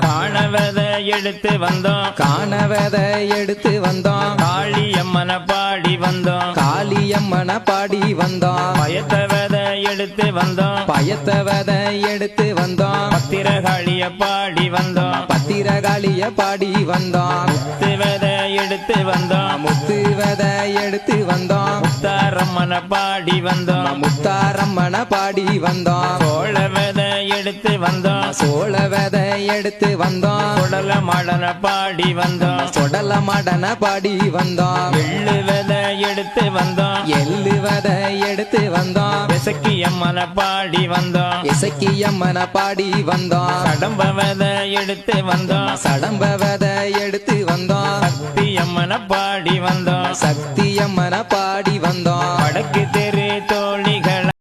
காணவத எடுத்து வந்தோம். காணவத எடுத்து வந்தோம். காளியம்மன பாடி வந்தோம். காளியம்மன பாடி வந்தோம். பயத்தவத எடுத்து வந்தோம். பயத்தவத எடுத்து வந்தோம். பத்திரகாளிய பாடி வந்தோம். பத்திரகாளிய பாடி வந்தோம். முத்துவத எடுத்து வந்தோம். முத்துவத எடுத்து வந்தோம். முத்தாரம்மன பாடி வந்தோம். முத்தாரம்மன பாடி வந்தோம். சோழவத எடுத்து வந்தோம். சோழவத எடுத்து வந்தோம். சுடல மாடன பாடி வந்தோம். சொடல மடன பாடி வந்தோம். வெள்ளுவத எடுத்து வந்தோம். எள்ளுவத எடுத்து வந்தோம். விசக்கி அம்மன பாடி வந்தோம். இசக்கியம்மன பாடி வந்தோம். கடம்பவத எடுத்து வந்தோம். சடம்பவத எடுத்து வந்தோம். சக்தி அம்மன பாடி வந்தோம். பாடி வடக்கு